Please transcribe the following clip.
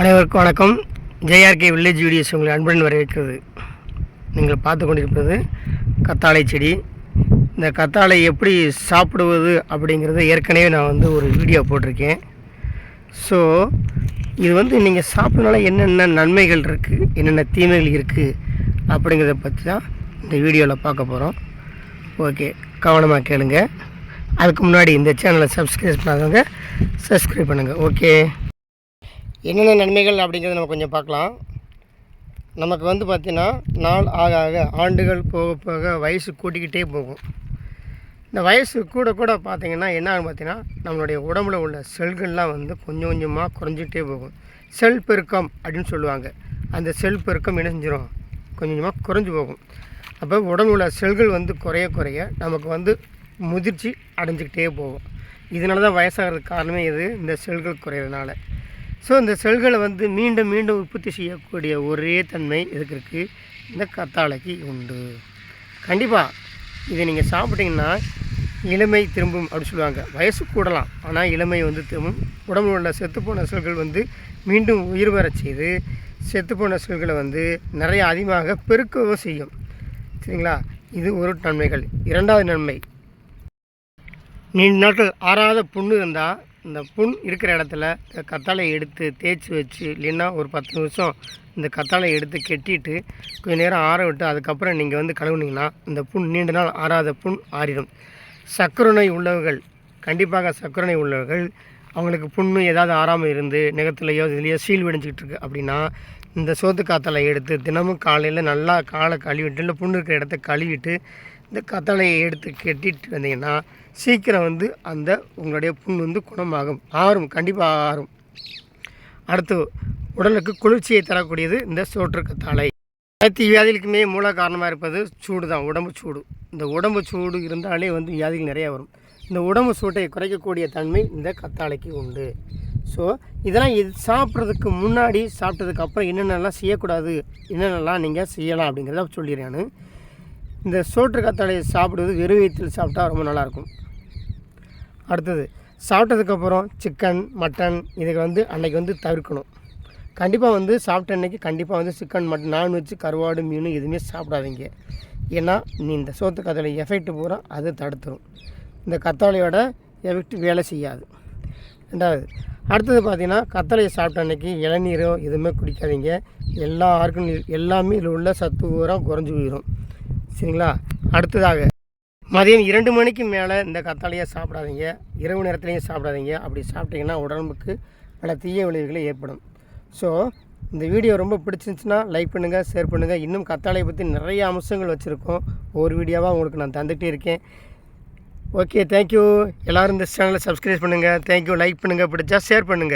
அனைவருக்கும் வணக்கம். JRK village videos உங்களை அன்புடன் வரவேற்கிறது. நீங்கள் பார்த்து கொண்டிருப்பது கத்தாழை செடி. இந்த கத்தாழை எப்படி சாப்பிடுவது அப்படிங்கிறத ஏற்கனவே நான் வந்து ஒரு வீடியோ போட்டிருக்கேன். ஸோ இது வந்து நீங்கள் சாப்பிட்றதுனால என்னென்ன நன்மைகள் இருக்குது என்னென்ன தீமைகள் இருக்குது அப்படிங்கிறத பற்றி தான் இந்த வீடியோவில் பார்க்க போகிறோம் ஓகே கவனமாக கேளுங்க. அதுக்கு முன்னாடி இந்த சேனலை சப்ஸ்கிரைப் பண்ணாதவங்க சப்ஸ்கிரைப் பண்ணுங்கள் ஓகே என்னென்ன நன்மைகள் அப்படிங்கிறத நம்ம கொஞ்சம் பார்க்கலாம். நமக்கு வந்து பார்த்திங்கன்னா நாள் ஆக ஆக ஆண்டுகள் போக போக வயசு கூட்டிக்கிட்டே போகும். இந்த வயசு கூட கூட பார்த்திங்கன்னா என்ன ஆகும் பார்த்தீங்கன்னா நம்மளுடைய உடம்புல உள்ள செல்கள்லாம் வந்து கொஞ்சம் கொஞ்சமாக குறைஞ்சிக்கிட்டே போகும். செல் பெருக்கம் அப்படின்னு சொல்லுவாங்க. அந்த செல் பெருக்கம் என்ன செஞ்சிடும் கொஞ்சம் கொஞ்சமாக குறைஞ்சி போகும். அப்போ உடம்புல உள்ள செல்கள் வந்து குறைய குறைய நமக்கு வந்து முதிர்ச்சி அடைஞ்சிக்கிட்டே போகும். இதனால தான் வயசாகிறதுக்கு காரணமே இது இந்த செல்கள் குறையிறதுனால. ஸோ இந்த செல்களை வந்து மீண்டும் மீண்டும் உற்பத்தி செய்யக்கூடிய ஒரே தன்மை இதுக்கு இருக்குது இந்த கத்தாழைக்கு உண்டு. கண்டிப்பாக இதை நீங்கள் சாப்பிட்டீங்கன்னா இளமை திரும்பும் அப்படின்னு சொல்லுவாங்க. வயசு கூடலாம் ஆனால் இளமை வந்து திரும்பும். உடம்புல உள்ள செத்துப்போன செல்கள் வந்து மீண்டும் உயிர் வரச் செய்து செத்துப்போன செல்களை வந்து நிறைய அதிகமாக பெருக்கவும் செய்யும். சரிங்களா? இது ஒரு நன்மைகள். இரண்டாவது நன்மை நீண்ட நாட்கள் ஆறாத புண்ணு இருந்தால் இந்த புண் இருக்கிற இடத்துல இந்த எடுத்து தேய்ச்சி வச்சு இல்லைன்னா ஒரு பத்து நிமிஷம் இந்த கத்தாழை எடுத்து கெட்டிட்டு கொஞ்சம் நேரம் ஆற விட்டு அதுக்கப்புறம் நீங்கள் வந்து கழுவுனீங்கன்னா இந்த புண் நீண்ட நாள் ஆறாத புண் ஆறிடும். சக்கரை நோய் உள்ளவர்கள் கண்டிப்பாக சக்கரை நோய் உள்ளவர்கள் அவங்களுக்கு புண்ணு ஏதாவது ஆறாமல் இருந்து நிகத்துலையோ இதுலையோ சீல் விடிஞ்சிக்கிட்டு இருக்கு அப்படின்னா இந்த சோத்து காத்தலை எடுத்து தினமும் காலையில் நல்லா காலை கழுவிட்டு இல்லை புண்ணு இருக்கிற இடத்த கழுவிட்டு இந்த கத்தளையை எடுத்து கட்டிட்டு வந்தீங்கன்னா சீக்கிரம் வந்து அந்த உங்களுடைய புண் வந்து குணமாகும். ஆறும் கண்டிப்பாக ஆறும். அடுத்து உடலுக்கு குளிர்ச்சியை தரக்கூடியது இந்த சோற்று கத்தாழை அனைத்து வியாதிகளுக்குமே மூல காரணமாக இருப்பது சூடு தான் உடம்பு சூடு. இந்த உடம்பு சூடு இருந்தாலே வந்து வியாதிகள் நிறையா வரும். இந்த உடம்பு சூட்டை குறைக்கக்கூடிய தன்மை இந்த கத்தாழைக்கு உண்டு. ஸோ இதெல்லாம் இது சாப்பிட்றதுக்கு முன்னாடி சாப்பிட்டதுக்கு அப்புறம் என்னென்னலாம் செய்யக்கூடாது என்னென்னலாம் நீங்கள் செய்யலாம் அப்படிங்கிறத சொல்லிடுறேன் நான். இந்த சோற்று கத்தாழையை சாப்பிடுவது வெறும் வயிற்றில் சாப்பிட்டா ரொம்ப நல்லாயிருக்கும். அடுத்தது சாப்பிட்டதுக்கப்புறம் சிக்கன் மட்டன் இதுக்கு வந்து அன்னைக்கு வந்து தவிர்க்கணும். கண்டிப்பாக வந்து சாப்பிட்ட அன்னைக்கு கண்டிப்பாக வந்து சிக்கன் மட்டன் நான்வெஜ் கருவாடு மீன் எதுவுமே சாப்பிடாதீங்க. ஏன்னா நீ இந்த சோத்து கத்தாழை எஃபெக்ட் பூரா அது தடுத்துரும். இந்த கத்தாழையோட எஃபெக்ட் வேலை செய்யாது. ரெண்டாவது அடுத்தது பார்த்தீங்கன்னா கத்தாழையை சாப்பிட்ட அன்னைக்கு இளநீரோ எதுவுமே குடிக்காதீங்க. எல்லா ஆர்கன் எல்லாமே இதில் உள்ள சத்து பூரா குறைஞ்சி போயிடும் சரிங்களா? அடுத்ததாக மதியம் இரண்டு மணிக்கு மேலே இந்த கத்தாழையை சாப்பிடாதீங்க. இரவு நேரத்துலையும் சாப்பிடாதீங்க. அப்படி சாப்பிட்டீங்கன்னா உடம்புக்கு பல தீய விளைவுகள் ஏற்படும். ஸோ இந்த வீடியோ ரொம்ப பிடிச்சிருந்துச்சுன்னா லைக் பண்ணுங்கள் ஷேர் பண்ணுங்கள் இன்னும் கத்தாழையை பற்றி நிறைய அம்சங்கள் வச்சுருக்கோம். ஒவ்வொரு வீடியோவாக உங்களுக்கு நான் தந்துகிட்டே இருக்கேன். ஓகே தேங்க்யூ எல்லோரும் இந்த சேனலை சப்ஸ்கிரைப் பண்ணுங்கள் தேங்க்யூ லைக் பண்ணுங்கள் பிடிச்சா ஷேர் பண்ணுங்கள்